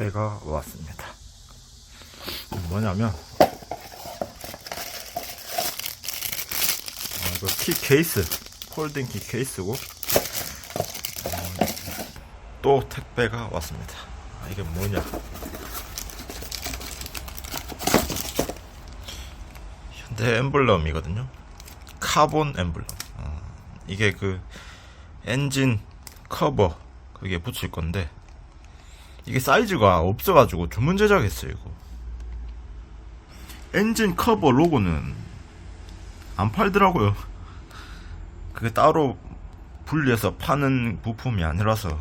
택배가 왔습니다. 뭐냐면 어, 이거 키 케이스 폴딩 키 케이스고 어, 또 택배가 왔습니다. 아, 이게 뭐냐? 현대 엠블럼이거든요. 카본 엠블럼. 어, 이게 그 엔진 커버 그게 붙일 건데 이게 사이즈가 없어가지고 주문 제작했어요 이거. 엔진 커버 로고는 안 팔더라고요. 그게 따로 분리해서 파는 부품이 아니라서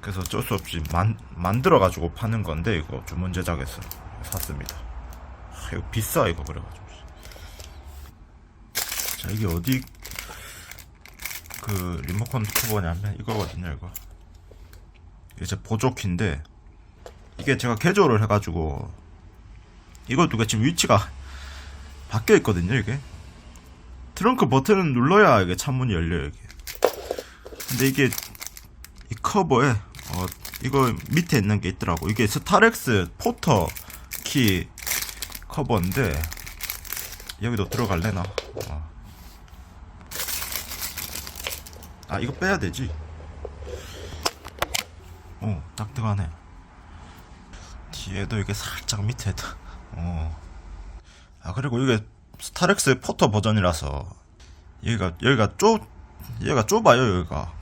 그래서 어쩔 수 없이 만, 만들어가지고 파는 건데 이거 주문 제작해서 샀습니다. 아, 이거 비싸 이거 그래가지고. 자 이게 어디 그 리모컨 커버냐면 이거거든요 이거. 이제 보조키인데 이게 제가 개조를 해가지고 이거 두개 지금 위치가 바뀌어 있거든요 이게. 트렁크 버튼을 눌러야 이게 창문이 열려요 이게. 근데 이게 이 커버에 어 이거 밑에 있는 게 있더라고. 이게 스타렉스 포터 키 커버인데 여기도 들어갈래나? 어. 아 이거 빼야 되지. 어, 딱 들어가네. 뒤에도 이게 살짝 밑에도. 어. 아 그리고 이게 스타렉스 포터 버전이라서 여기가 여기가 좁 얘가 좁아요 여기가.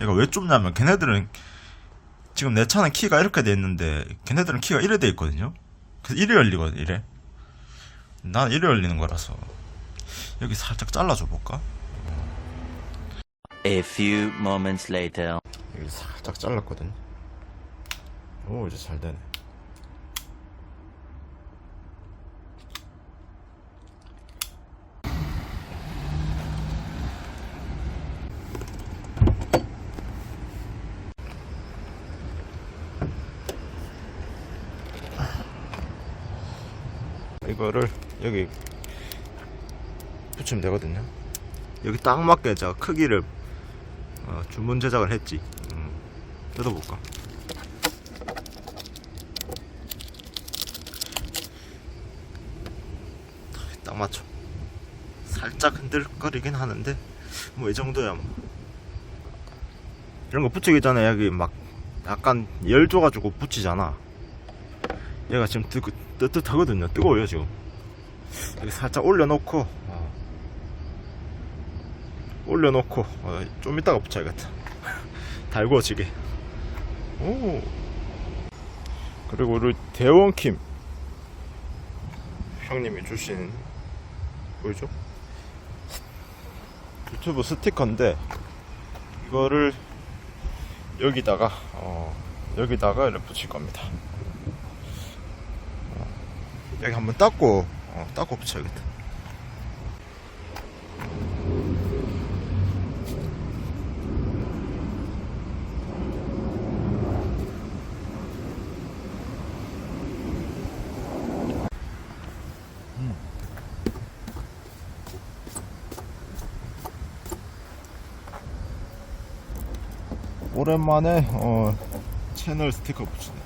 얘가 왜 좁냐면 걔네들은 지금 내 차는 키가 이렇게 돼 있는데 걔네들은 키가 이래 돼 있거든요. 그래서 이래 열리거든 이래. 난 이래 열리는 거라서 여기 살짝 잘라줘 볼까? A few moments later. 여기 살짝 잘랐거든. 오 이제 잘 되네. 이거를 여기 붙이면 되거든요. 여기 딱 맞게 제가 크기를 어, 주문 제작을 했지. 음, 뜯어볼까? 딱 맞춰. 살짝 흔들거리긴 하는데 뭐 이 정도야 뭐. 이런 거 붙이기 전에 여기 막 약간 열 줘가지고 붙이잖아. 얘가 지금 뜨, 뜨뜻하거든요. 뜨거워요 지금. 여기 살짝 올려놓고 어, 올려놓고 어, 좀 이따가 붙여야겠다. 달궈지게. 오. 그리고 우리 대원킴 형님이 주신 뭐죠? 유튜브 스티커인데 이거를 여기다가 어, 여기다가 이렇게 붙일 겁니다. 어, 여기 한번 닦고 어, 닦고 붙여야겠다 오랜만에 어, 채널 스티커 붙이네.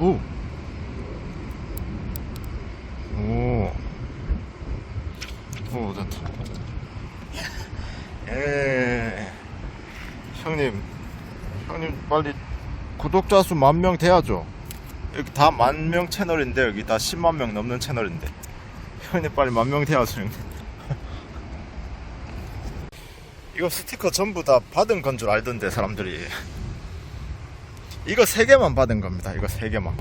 오. 오, 됐다. 에. 형님, 형님 빨리 구독자 수 만 명 돼야죠. 여기 다 만 명 채널인데 여기 다 10만 명 넘는 채널인데. 형님 빨리 만 명 돼야죠, 형님. 이거 스티커 전부 다 받은 건 줄 알던데 사람들이. 이거 세 개만 받은 겁니다. 이거 세 개만.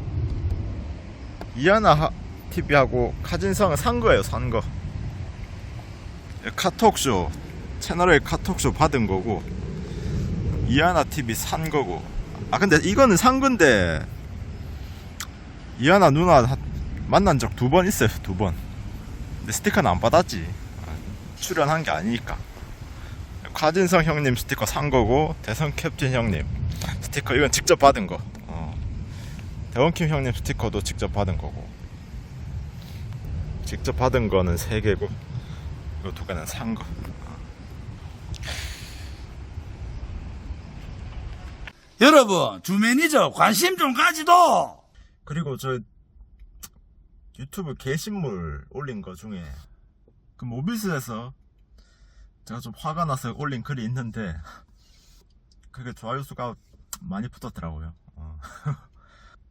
이하나 TV하고 카진성은 산 거예요, 산 거. 카톡쇼 채널에 카톡쇼 받은 거고 이하나 TV 산 거고. 아 근데 이거는 산 건데 이하나 누나 하- 만난 적 두 번 있어요, 두 번. 근데 스티커는 안 받았지. 아, 출연한 게 아니니까. 과진성 형님 스티커 산 거고, 대성 캡틴 형님 스티커 이건 직접 받은 거. 어. 대원킴 형님 스티커도 직접 받은 거고. 직접 받은 거는 세 개고, 이두 개는 산 거. 여러분, 주 매니저 관심 좀 가지도! 그리고 저 유튜브 게시물 올린 거 중에 그 모비스에서 제가 좀 화가 나서 올린 글이 있는데 그게 좋아요 수가 많이 붙었더라고요. 어.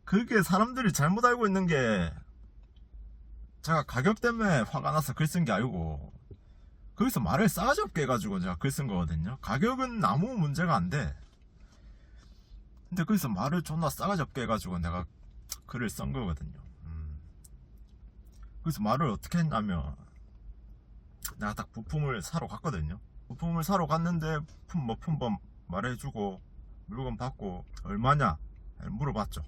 그게 사람들이 잘못 알고 있는 게 제가 가격 때문에 화가 나서 글 쓴 게 아니고 거기서 말을 없게 해가지고 제가 글 쓴 거거든요. 가격은 아무 문제가 안 돼. 근데 거기서 말을 존나 싸가지 없게 해가지고 내가 글을 쓴 거거든요. 음. 그래서 말을 어떻게 했냐면 내가 딱 부품을 사러 갔거든요. 부품을 사러 갔는데 부품 뭐 품번 말해주고 물건 받고 얼마냐 물어봤죠.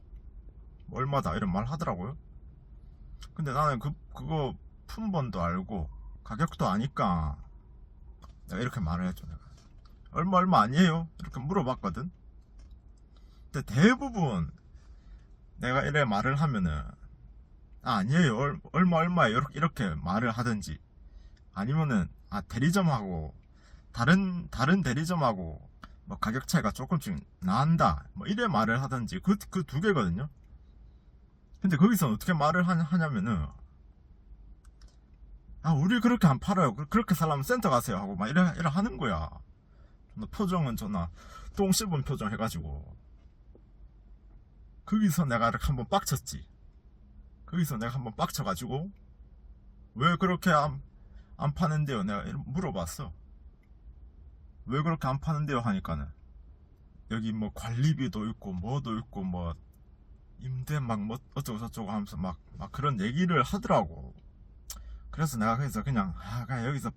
뭐 얼마다 이런 말 하더라고요. 근데 나는 그 그거 품번도 알고 가격도 아니까 내가 이렇게 말을 했죠. 내가 얼마 얼마 아니에요 이렇게 물어봤거든. 근데 대부분 내가 이래 말을 하면은 아, 아니에요. 얼- 얼마 얼마에 이렇게, 이렇게 말을 하든지 아니면은 아 대리점하고 다른 다른 대리점하고 뭐 가격 차이가 조금씩 난다. 뭐 이래 말을 하든지 그 그 두 개거든요. 근데 거기서 어떻게 말을 하, 하냐면은 아 우리 그렇게 안 팔아요. 그- 그렇게 살려면 센터 가세요 하고 막 이래 이래 하는 거야. 표정은 존나 똥 씹은 표정 해가지고 거기서 내가 이렇게 한번 빡쳤지. 거기서 내가 한번 빡쳐가지고 왜 그렇게 안, 안 파는데요? 내가 물어봤어. 왜 그렇게 안 파는데요? 하니까는 여기 뭐 관리비도 있고 뭐도 있고 뭐 임대 막 뭐 어쩌고 저쩌고 하면서 막, 막 그런 얘기를 하더라고. 그래서 내가 그래서 그냥 아 그냥 여기서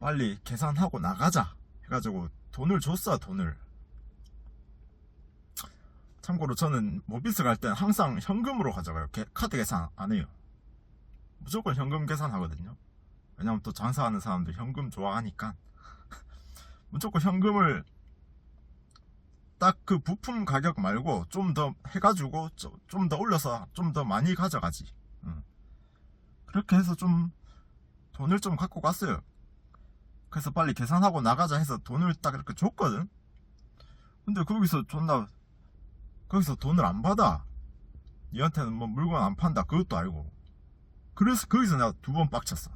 빨리 계산하고 나가자 해가지고 돈을 줬어 돈을. 참고로 저는 모비스 갈 때는 항상 현금으로 가져가요. 게- 카드 계산 안 해요. 무조건 현금 계산하거든요. 왜냐면 또 장사하는 사람들 현금 좋아하니까. 무조건 현금을 딱 그 부품 가격 말고 좀 더 해가지고 좀 더 올려서 좀 더 많이 가져가지. 응. 그렇게 해서 좀 돈을 좀 갖고 갔어요. 그래서 빨리 계산하고 나가자 해서 돈을 딱 이렇게 줬거든. 근데 거기서 존나 거기서 돈을 안 받아. 니한테는 뭐 물건 안 판다. 그것도 알고. 그래서 거기서 내가 두 번 빡쳤어.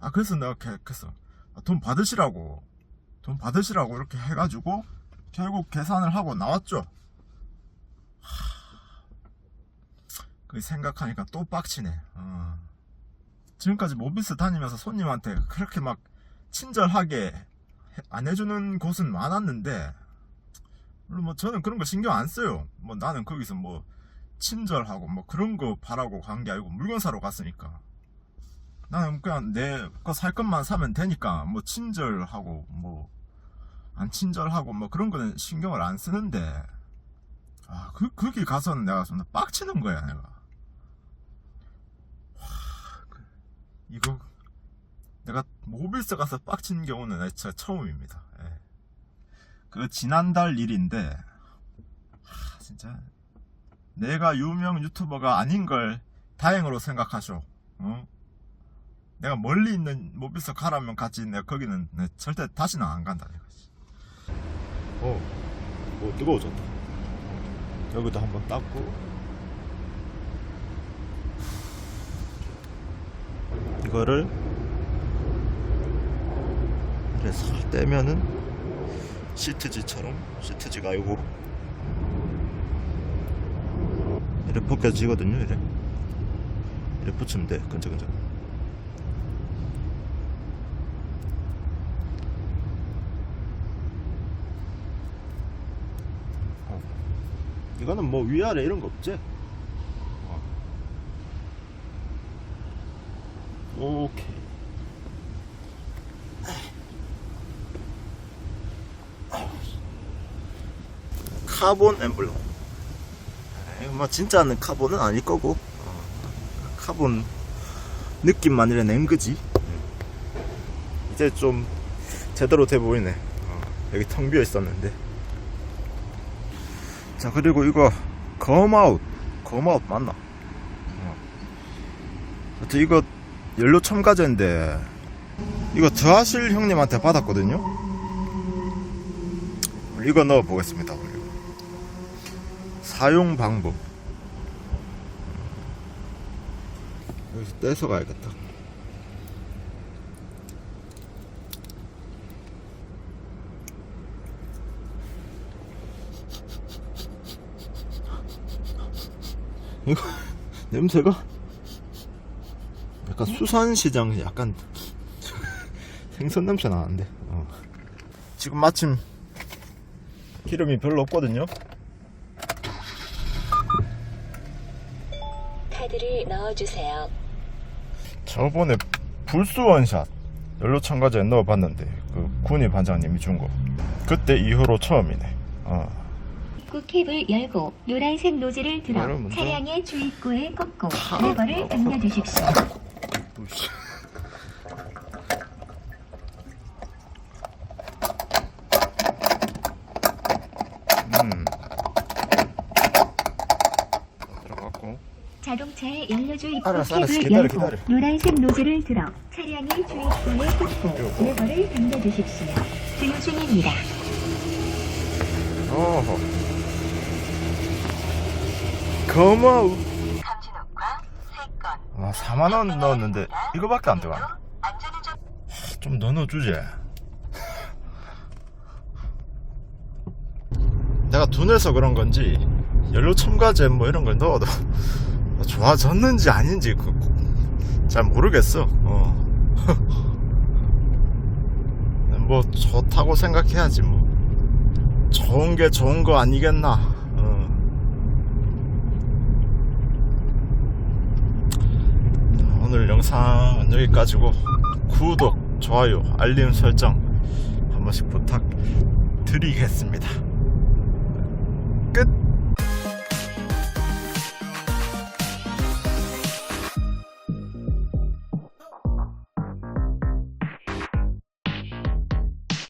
아, 그래서 내가 개- 그래서 아, 돈 받으시라고. 돈 받으시라고 이렇게 해가지고 결국 계산을 하고 나왔죠. 그 생각하니까 또 빡치네. 어. 지금까지 모비스 다니면서 손님한테 그렇게 막 친절하게 해- 안 해주는 곳은 많았는데 뭐 저는 그런 거 신경 안 써요. 뭐 나는 거기서 뭐 친절하고 뭐 그런 거 바라고 간 게 아니고 물건 사러 갔으니까. 나는 그냥 내거살 것만 사면 되니까 뭐 친절하고 뭐 안 친절하고 뭐 그런 거는 신경을 안 쓰는데 아, 그, 거기 가서는 내가 존나 빡치는 거야, 내가. 와, 그, 이거, 내가 모빌스 가서 빡친 경우는 진짜 처음입니다. 예. 그 지난달 일인데 하, 진짜 내가 유명 유튜버가 아닌 걸 다행으로 생각하쇼. 어? 내가 멀리 있는 모비스 가라면 같이 내가 거기는 내 절대 다시는 안 간다 내가. 어, 뭐 뜨거워졌다. 여기도 한번 닦고. 이거를 이렇게 살 떼면은 시트지처럼 시트지가 아니고 이렇게 벗겨지거든요 이래 이렇게 붙이면 돼 어. 이거는 뭐 위아래 이런 거 없지? 어. 오케이 카본 엠블럼. 아마 진짜는 카본은 아닐 거고 어, 카본 느낌만이라 낸 거지 이제 좀 제대로 돼 보이네 어, 여기 텅 비어 있었는데 자 그리고 이거 검아웃 검아웃 맞나? 어. 하여튼 이거 연료 첨가제인데 이거 드하실 형님한테 받았거든요 이거 넣어 보겠습니다 우리. 사용 방법. 여기서 떼서 가야겠다. 이거 냄새가 약간 수산시장 약간 생선 냄새 나는데. 어. 지금 마침 기름이 별로 없거든요 카드를 넣어주세요. 저번에 불스 원샷 연료 첨가제 넣어봤는데 그 군이 반장님이 준 거 그때 이후로 처음이네 어. 입구 캡을 열고 노란색 노즐을 들어 여러분들. 차량의 주입구에 꽂고 레버를 당겨주십시오. 음. 들어갔고 자동차의 연료 주입구 알았어, 알았어. 캡을 기다려, 열고 기다려. 노란색 노즐을 들어 차량의 주입구에 꽂고 레버를 당겨주십시오. 주유 중입니다. 어허 감진옥과 세건 아 4만 원 넣었는데 이거밖에 안 들어가 안전운전 좀더 넣어주지 내가 둔해서 그런 건지 연료 첨가제 뭐 이런 걸 넣어도 좋아졌는지 아닌지 그- 잘 모르겠어 어. 뭐 좋다고 생각해야지 뭐 좋은 게 좋은 거 아니겠나 어. 오늘 영상은 여기까지고 구독, 좋아요, 알림 설정 한 번씩 부탁드리겠습니다.